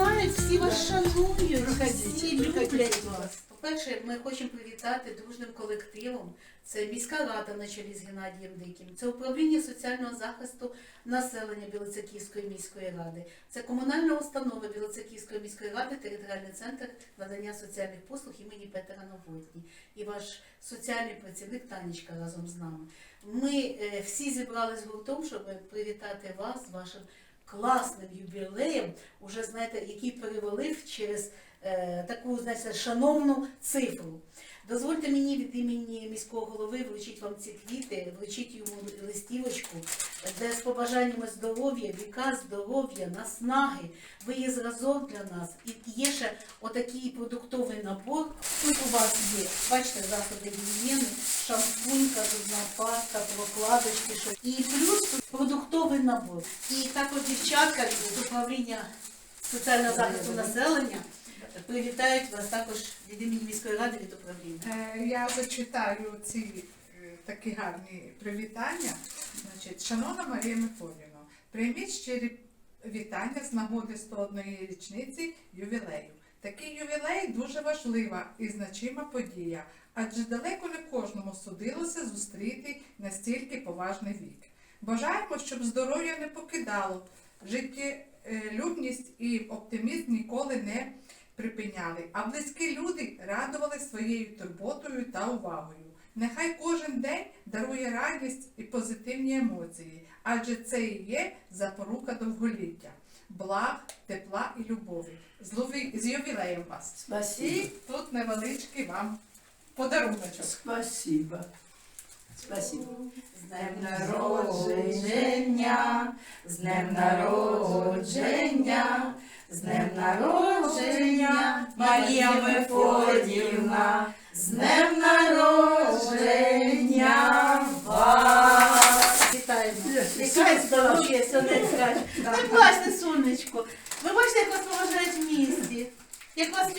знають, всі вас шанують, всі люблять вас. По-перше, ми хочемо привітати дружним колективом. Це міська рада на чолі з Геннадієм Диким, це управління соціального захисту населення Білоцерківської міської ради, це комунальна установа Білоцерківської міської ради, територіальний центр надання соціальних послуг імені Петра Новотні. І ваш соціальний працівник Танечка разом з нами. Ми е, всі зібрались гуртом, щоб привітати вас, з вашим класним юбілеєм, уже знаєте, який перевалив через е, таку знаєте, шановну цифру. Дозвольте мені від імені міського голови вручити вам ці квіти, вручити йому листівочку, де з побажаннями здоров'я, віка, здоров'я, наснаги. Ви є зразок для нас. І є ще отакий продуктовий набор. Тут у вас є, бачите, засоби гігієни, шампунька, зубна паста, прокладочки. Що. І плюс тут продуктовий набор. І також дівчатка від управління соціального захисту населення привітають вас також від імені міської ради від управління. Е, Я зачитаю ці е, такі гарні привітання. Значить, шановна Марія Миколіївна, прийміть щирі вітання з нагоди 101 річниці ювілею. Такий ювілей дуже важлива і значима подія, адже далеко не кожному судилося зустріти настільки поважний вік. Бажаємо, щоб здоров'я не покидало, життєлюбність і оптимізм ніколи не припиняли, а близькі люди радували своєю турботою та увагою. Нехай кожен день дарує радість і позитивні емоції, адже це і є запорука довголіття, благ, тепла і любові. З, ювілеєм вас! І тут невеличкий вам подаруночок. Спасибо. Спасибо. З днем народження, з днем народження, з днем народження, Марія Мефодіївна, з днем народження вас. Вітаємо. Яка. Не плачте, сонечко. Ви бачите, як вас поважають в місті, як вас